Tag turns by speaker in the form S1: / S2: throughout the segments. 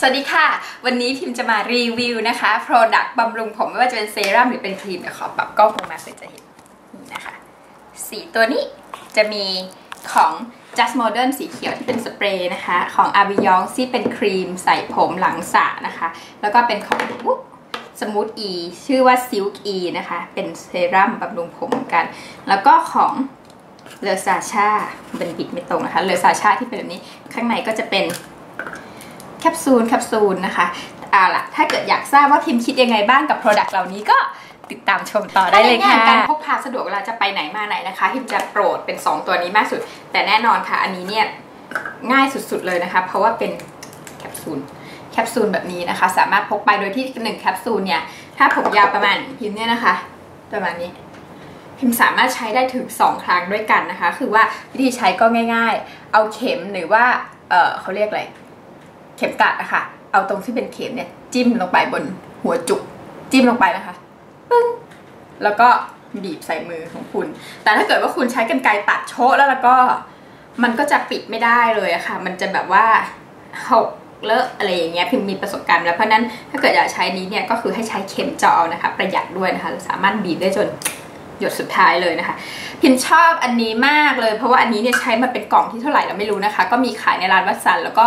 S1: สวัสดีค่ะ วันนี้พิมจะมารีวิวนะคะ Product บำรุงผมไม่ว่าจะเป็นเซรั่มหรือเป็นครีมเดี๋ยวขอปรับกล้องลงมาเพื่อจะเห็นนี่นะคะสีตัวนี้จะมีของ Just Modern สีเขียวที่เป็นสเปรย์นะคะ ของ a v i o n ที่เป็นครีมใส่ผมหลังสระนะคะ แล้วก็เป็นของสมูท E ชื่อว่า Silk E นะคะ เป็นเซรั่มบำรุงผมกัน แล้วก็ของเลอซาชาเป็นปิดไม่ตรงนะคะเลอซาชาที่เป็นแบบนี้ข้างในก็จะเป็น แคปซูลแคปซูลนะคะเอาล่ะ ถ้าเกิดอยากทราบว่าพิมพ์คิดยังไงบ้างกับ Product เหล่านี้ก็ติดตามชมต่อได้เลยค่ะการพกพาสะดวกเวลาจะไปไหนมาไหนนะคะพิมจะโปรดเป็น 2 ตัวนี้มากสุด แต่แน่นอนค่ะ อันนี้เนี่ยง่ายสุดๆเลยนะคะ เพราะว่าเป็นแคปซูลแคปซูลแบบนี้นะคะ สามารถพกไปโดยที่1แคปซูลเนี่ยถ้าผมยาวประมาณพิมเนี่ยนะคะ ประมาณนี้ พิมสามารถใช้ได้ถึง 2 ครั้งด้วยกันนะคะ คือว่าวิธีใช้ก็ง่าย ๆ เอาเข็มหรือว่าเออเขาเรียกอะไร เข็มกัดอะค่ะ เอาตรงที่เป็นเข็มเนี่ยจิ้มลงไปบนหัวจุก จิ้มลงไปนะคะปึ้งแล้วก็บีบใส่มือของคุณ แต่ถ้าเกิดว่าคุณใช้กันไกรตัดโชะแล้วแล้วก็ มันก็จะปิดไม่ได้เลยอะค่ะ มันจะแบบว่าหกเลอะอะไรอย่างเงี้ยพิมมีประสบการณ์แล้วเพราะนั้นถ้าเกิดอยากใช้นี้เนี่ยก็คือให้ใช้เข็มเจาะนะคะ ประหยัดด้วยนะคะสามารถบีบได้จนหยดสุดท้ายเลยนะคะ พิมชอบอันนี้มากเลย เพราะว่าอันนี้เนี่ยใช้มาเป็นกล่องที่เท่าไหร่เราไม่รู้นะคะ ก็มีขายในร้านวัดสันแล้วก็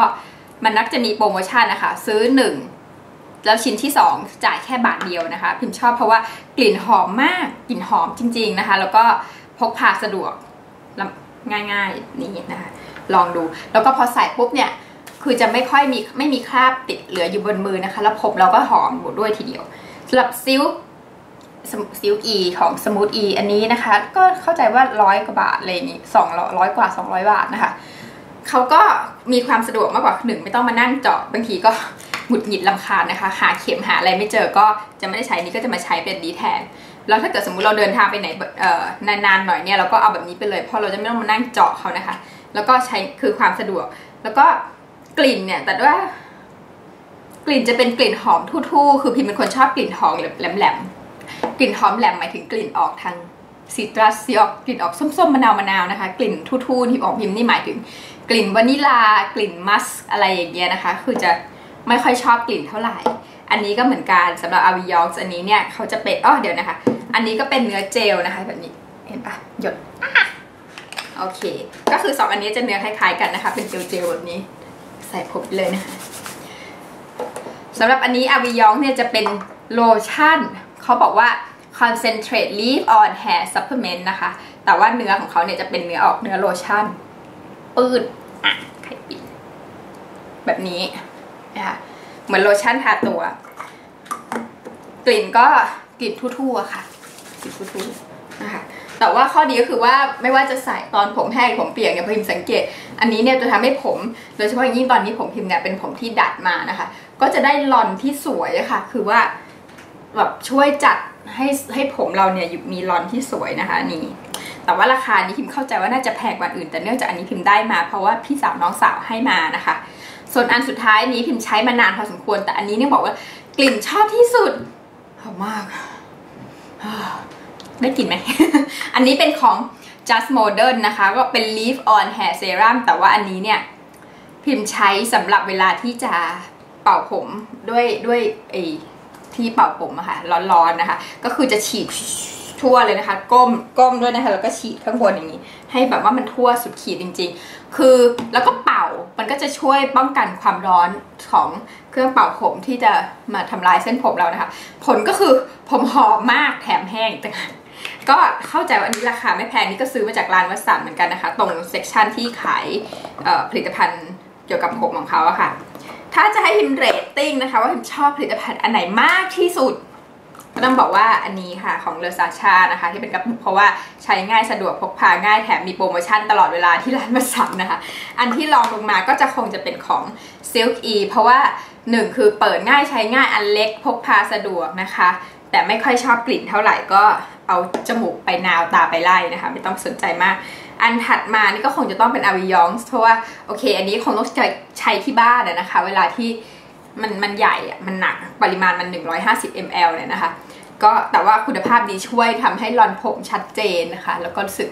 S1: มันนักจะมีโปรโมชั่นนะคะ ซื้อหนึ่งแล้วชิ้นที่ 2 จ่ายแค่บาทเดียวนะคะ พิมชอบเพราะว่ากลิ่นหอมมากกลิ่นหอมจริง ๆนะคะ แล้วก็พกพาสะดวกง่าย ๆ นี่นะคะ ลองดู แล้วก็พอใส่ปุ๊บเนี่ย คือจะไม่ค่อยมีไม่มีคราบติดเหลืออยู่บนมือนะคะ แล้วผมเราก็หอมหมดด้วยทีเดียวสำหรับซิลซิลอีของสมูทอีอันนี้นะคะ ก็เข้าใจว่าร้อยกว่าบาทอะไรอย่างนี้สองร้อยกว่าสองร้อยบาทนะคะ เขาก็มีความสะดวกมากกว่าหนึ่งไม่ต้องมานั่งเจาะบางทีก็หงุดหงิดลำคาญนะคะ หาเข็มหาอะไรไม่เจอก็จะไม่ได้ใช้นี้ก็จะมาใช้เป็นดีแทนแล้วถ้าเกิดสมมุติเราเดินทางไปไหนเอ่อนานๆหน่อยเนี่ยเราก็เอาแบบนี้ไปเลยเพราะเราจะไม่ต้องมานั่งเจาะเขานะคะ แล้วก็ใช้คือความสะดวก แล้วก็กลิ่นเนี่ยแต่ว่ากลิ่นจะเป็นกลิ่นหอมทู่ๆ คือพิมเป็นคนชอบกลิ่นหอมแหลมๆ กลิ่นหอมแหลมหมายถึงกลิ่นออกทางซิตรัสซีออกกลิ่นออกส้มๆมะนาวมะนาวนะคะ กลิ่นทู่ๆที่ออกพิมนี่หมายถึง กลิ่นวานิลากลิ่นมัสอะไรอย่างเงี้ยนะคะ คือจะไม่ค่อยชอบกลิ่นเท่าไหร่ อันนี้ก็เหมือนกันสำหรับอาวิยองอันนี้เนี่ยเขาจะเป็นอ๋อเดี๋ยวนะคะ อันนี้ก็เป็นเนื้อเจลนะคะแบบนี้เห็นปะหยดโอเค ก็คือสองอันนี้จะเนื้อคล้ายๆกันนะคะ เป็นเจลๆแบบนี้ ใส่ผมเลยนะคะสำหรับอันนี้อาวิยองเนี่ยจะเป็นโลชั่นเขาบอกว่า concentrate leave on hair supplement นะคะ แต่ว่าเนื้อของเขาเนี่ยจะเป็นเนื้อออกเนื้อโลชั่นปืด อะไข่ปิดแบบนี้นะคะเหมือนโลชั่นทาตัว กลิ่นก็กลิ่นทั่วๆค่ะกลิ่นทั่วๆนะคะแต่ว่าข้อดีก็คือว่าไม่ว่าจะใส่ตอนผมแห้งผมเปียกเนี่ยพิมสังเกต อันนี้เนี่ยจะทำให้ผม โดยเฉพาะอย่างยิ่งตอนนี้ผมพิมเนี่ยเป็นผมที่ดัดมานะคะ ก็จะได้ลอนที่สวยค่ะ คือว่าแบบช่วยจัดให้ให้ผมเราเนี่ยมีลอนที่สวยนะคะนี่ แต่ว่าราคานี้พิมเข้าใจว่าน่าจะแพงกว่าอื่น แต่เนื่องจากอันนี้พิมได้มา เพราะว่าพี่สาวน้องสาวให้มานะคะ ส่วนอันสุดท้ายนี้พิมใช้มานานพอสมควร แต่อันนี้เนี่ยบอกว่ากลิ่นชอบที่สุดหอมมากได้กลิ่นไหม อันนี้เป็นของ Just Modern นะคะ ก็เป็น Leave On Hair Serum แต่ว่าอันนี้เนี่ย พิมพ์ใช้สำหรับเวลาที่จะเป่าผมด้วยด้วยไอที่เป่าผมอะค่ะร้อนๆนะคะ ก็คือจะฉีด ทั่วเลยนะคะ ก้มก้มด้วยนะคะแล้วก็ฉีดข้างบนอย่างนี้ ให้แบบว่ามันทั่วสุดขีดจริง ๆ คือแล้วก็เป่ามันก็จะช่วยป้องกันความร้อนของเครื่องเป่าผมที่จะมาทำลายเส้นผมเรานะคะ ผลก็คือผมหอมมากแถมแห้งต่างก็เข้าใจว่าอันนี้ราคาไม่แพงนี่ก็ซื้อมาจากร้านวัสดุเหมือนกันนะคะ ตรงเซกชันที่ขายผลิตภัณฑ์เกี่ยวกับผมของเขาอะค่ะ ถ้าจะให้พิมเรตติ้งนะคะ ว่าพิมชอบผลิตภัณฑ์อันไหนมากที่สุด ต้องบอกว่าอันนี้ค่ะของเลอซาชานะคะ ที่เป็นกระปุกเพราะว่าใช้ง่ายสะดวกพกพาง่ายแถมมีโปรโมชั่นตลอดเวลาที่ร้านมาสั่งนะคะ อันที่ลองลงมาก็จะคงจะเป็นของ Silk E เพราะว่าหนึ่งคือเปิดง่ายใช้ง่ายอันเล็กพกพาสะดวกนะคะ แต่ไม่ค่อยชอบกลิ่นเท่าไหร่ก็เอาจมูกไปนาวตาไปไล่นะคะ ไม่ต้องสนใจมาก อันถัดมานี่ก็คงจะต้องเป็นอาวิยองเพราะว่าโอเค อันนี้คงต้องใช้ที่บ้านนะคะ เวลาที่ มันมันใหญ่อะมันหนักปริมาณมัน 150 ml เนี่ยนะคะ ก็แต่ว่าคุณภาพดีช่วยทำให้รอนผมชัดเจนนะคะ แล้วก็รู้สึก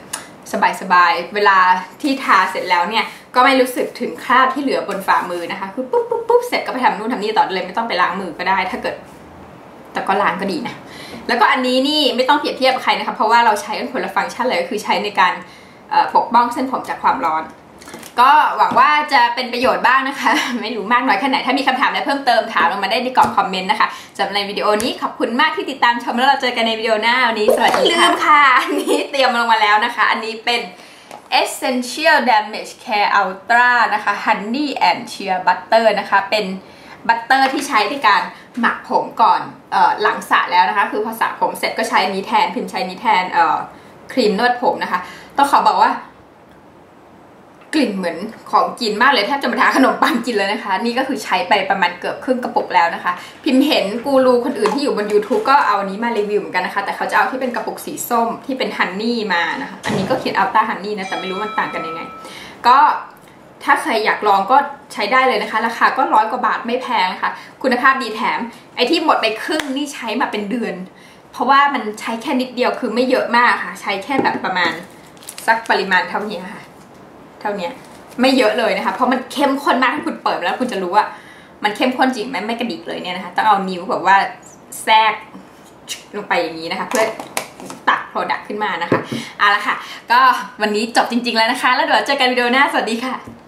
S1: สบายๆ เวลาที่ทาเสร็จแล้วเนี่ย ก็ไม่รู้สึกถึงคราบที่เหลือบนฝ่ามือนะคะ คือปุ๊บปุ๊บปุ๊บเสร็จก็ไปทำนู่นทำนี่ต่อเลยไม่ต้องไปล้างมือก็ได้ ถ้าเกิด แต่ก็ล้างก็ดีนะ แล้วก็อันนี้นี่ไม่ต้องเปรียบเทียบกับใครนะคะ เพราะว่าเราใช้กันคนละฟังก์ชันเลยก็คือใช้ในการปกป้องเส้นผมจากความร้อน ก็หวังว่าจะเป็นประโยชน์บ้างนะคะ ไม่รู้มากน้อยแค่ไหน ถ้ามีคำถามอะไรเพิ่มเติมถามลงมาได้ในกล่องคอมเมนต์นะคะสำหรับในวิดีโอนี้ขอบคุณมากที่ติดตามชมแล้วเราเจอกันในวิดีโอหน้าวันนี้ สวัสดีค่ะลืมค่ะอันนี้เตรียมลงมาแล้วนะคะ อันนี้เป็น Essential Damage Care Ultra นะคะ Honey and Shea Butter นะคะ เป็นบัตเตอร์ที่ใช้ในการหมักผมก่อนออหลังสระแล้วนะคะ คือพอสระผมเสร็จก็ใช้นี้แทน พิมพ์ใช้นี้แทนครีมนวดผมนะคะ ต้องขอบอกว่า กลิ่นเหมือนของกินมากเลยแทบจะมาทาขนมปังกินเลยนะคะ นี่ก็คือใช้ไปประมาณเกือบครึ่งกระปุกแล้วนะคะ พิมพ์เห็นกูรูคนอื่นที่อยู่บน YouTube ก็เอานี้มารีวิวเหมือนกันนะคะ แต่เขาจะเอาที่เป็นกระปุกสีส้มที่เป็นฮันนี่มานะคะ อันนี้ก็เขียนอัลต้าฮันนี่นะแต่ไม่รู้มันต่างกันยังไง ก็ถ้าใครอยากลองก็ใช้ได้เลยนะคะ ราคาก็ร้อยกว่าบาทไม่แพงนะคะ คุณภาพดีแถม ไอที่หมดไปครึ่งนี่ใช้มาเป็นเดือน เพราะว่ามันใช้แค่นิดเดียวคือไม่เยอะมากค่ะ ใช้แค่แบบประมาณสักปริมาณเท่านี้ค่ะ เท่านี้ไม่เยอะเลยนะคะ เพราะมันเข้มข้นมากถ้าคุณเปิดแล้วคุณจะรู้ว่า มันเข้มข้นจริงไหมไม่กระดิกเลยเนี่ยนะคะต้องเอานิ้วแบบว่าแทรกลงไปอย่างนี้นะคะ เพื่อตักโปรดักต์ขึ้นมานะคะเอาละค่ะ ก็วันนี้จบจริง ๆ แล้วนะคะ แล้วเดี๋ยวเจอกันวิดีโอหน้าสวัสดีค่ะ